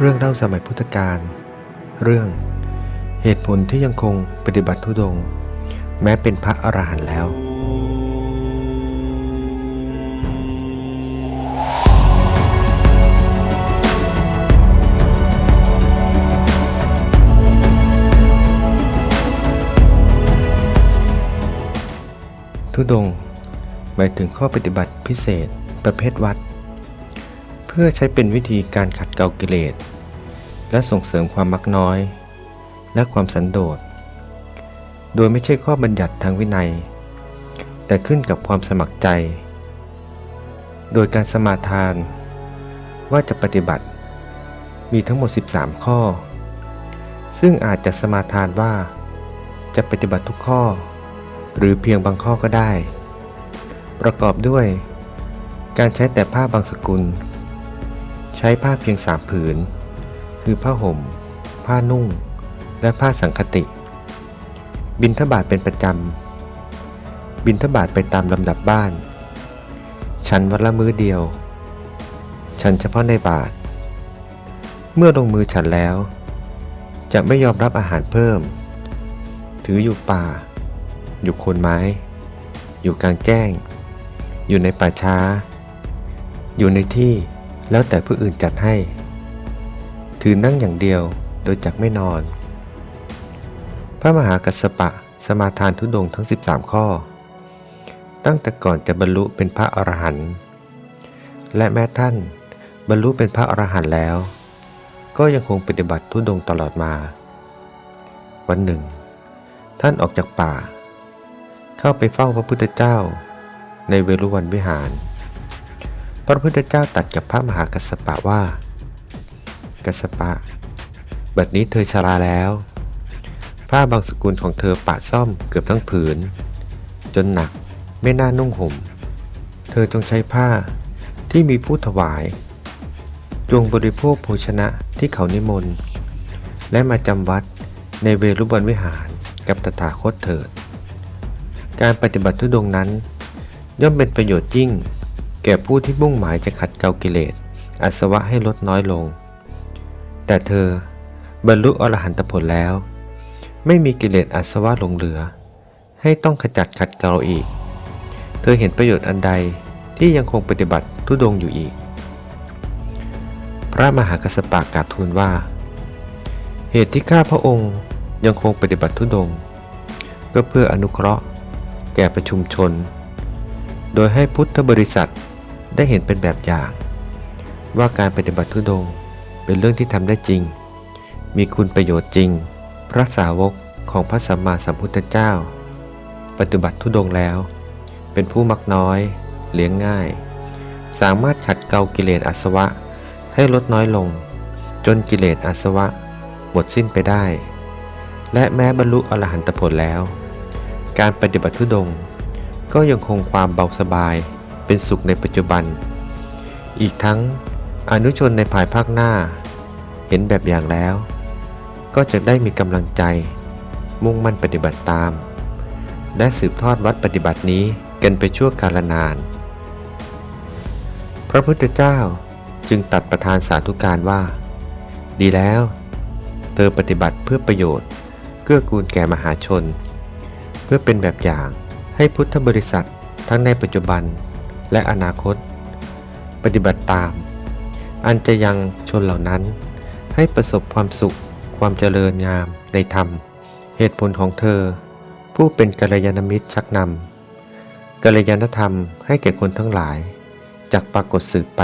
เรื่องเล่าสมัยพุทธกาล เรื่องเหตุผลที่ยังคงปฏิบัติทุดง แม้เป็นพระอรหันต์แล้ว ทุดง หมายถึงข้อปฏิบัติพิเศษประเภทวัด พื่อใช้เป็นวิธีการขัดเกลากิเลส และส่งเสริมความมักน้อย และความสันโดษ โดยไม่ใช่ข้อบัญญัติทางวินัย แต่ขึ้นกับความสมัครใจ โดยการสมาทาน ว่าจะปฏิบัติ มีทั้งหมด 13 ข้อ ซึ่งอาจจะสมาทานว่า จะปฏิบัติทุกข้อ หรือเพียงบางข้อก็ได้ ประกอบด้วยการใช้แต่ผ้าบางสกุล ใช้ผ้าเพียงสามผืน คือผ้าห่ม ผ้านุ่ง และผ้าสังคติ บินทบาทเป็นประจำ บินทบาทไปตามลำดับบ้าน ฉันวันละมื้อเดียว ฉันเฉพาะในบาท เมื่อลงมือฉันแล้ว จะไม่ยอมรับอาหารเพิ่ม ถืออยู่ป่า อยู่โคนไม้ อยู่กลางแจ้ง อยู่ในป่าช้า อยู่ในที่ แล้วแต่ผู้อื่นจัดให้ ถือนั่งอย่างเดียวโดยจักไม่นอน พระมหากัสสปะสมาทานทุดงทั้ง 13 ข้อ ตั้งแต่ก่อนจะบรรลุเป็นพระอรหันต์และแม้ท่านบรรลุเป็นพระอรหันต์แล้ว ก็ยังคงปฏิบัติทุดงตลอดมา วันหนึ่ง ท่านออกจากป่า เข้าไปเฝ้าพระพุทธเจ้าในเวรุวันวิหาร พระพุทธเจ้าตัดกับพระมหากัสสปะว่า กัสสปะ บัดนี้เธอชราแล้ว ผ้าบางสกุลของเธอปะซ่อมเกือบทั้งผืน จนหนักไม่น่านุ่งห่ม เธอจงใช้ผ้าที่มีผู้ถวาย จงบริโภคโภชนะที่เขานิมนต์ และมาจำวัดในเวรุวันวิหารกับตถาคตเถิด การปฏิบัติทุดงนั้น ย่อมเป็นประโยชน์ยิ่ง แก่ผู้ที่มุ่งหมายจะขัดเกลากิเลสอาสวะให้ลดน้อยลง แต่เธอบรรลุอรหันตผลแล้ว ไม่มีกิเลสอาสวะหลงเหลือ ให้ต้องขจัดขัดเกลาอีก เธอเห็นประโยชน์อันใดที่ยังคงปฏิบัติทุดงอยู่อีก พระมหากัสสปะกราบทูลว่า เหตุที่ข้าพระองค์ยังคงปฏิบัติทุดง ก็เพื่ออนุเคราะห์ แก่ประชุมชน โดยให้พุทธบริษัท ได้เห็นเป็นแบบอย่าง ว่าการปฏิบัติทุดงเป็นเรื่องที่ทำได้จริง มีคุณประโยชน์จริง พระสาวกของพระสัมมาสัมพุทธเจ้า ปฏิบัติทุดงแล้ว เป็นผู้มักน้อย เลี้ยงง่าย สามารถขัดเกลากิเลสอาสวะให้ลดน้อยลง จนกิเลสอาสวะ หมดสิ้นไปได้ และแม้บรรลุอรหันตผลแล้ว การปฏิบัติทุดงก็ยังคงความเบาสบาย เป็นสุขในปัจจุบัน อีกทั้งอนุชนในภายภาคหน้า เห็นแบบอย่างแล้ว ก็จะได้มีกำลังใจ มุ่งมั่นปฏิบัติตาม และสืบทอดวัดปฏิบัตินี้กันไปชั่วกาลนาน พระพุทธเจ้าจึงตัดประทานสาธุการว่า ดีแล้ว เธอปฏิบัติเพื่อประโยชน์เกื้อกูลแก่มหาชน เพื่อเป็นแบบอย่างให้พุทธบริษัททั้งในปัจจุบัน และอนาคต ปฏิบัติตาม อันจะยังชนเหล่านั้น ให้ประสบความสุขความเจริญงามในธรรม เหตุผลของเธอ ผู้เป็นกัลยาณมิตรชักนำกัลยาณธรรมให้แก่คนทั้งหลายจากปรากฏสืบไป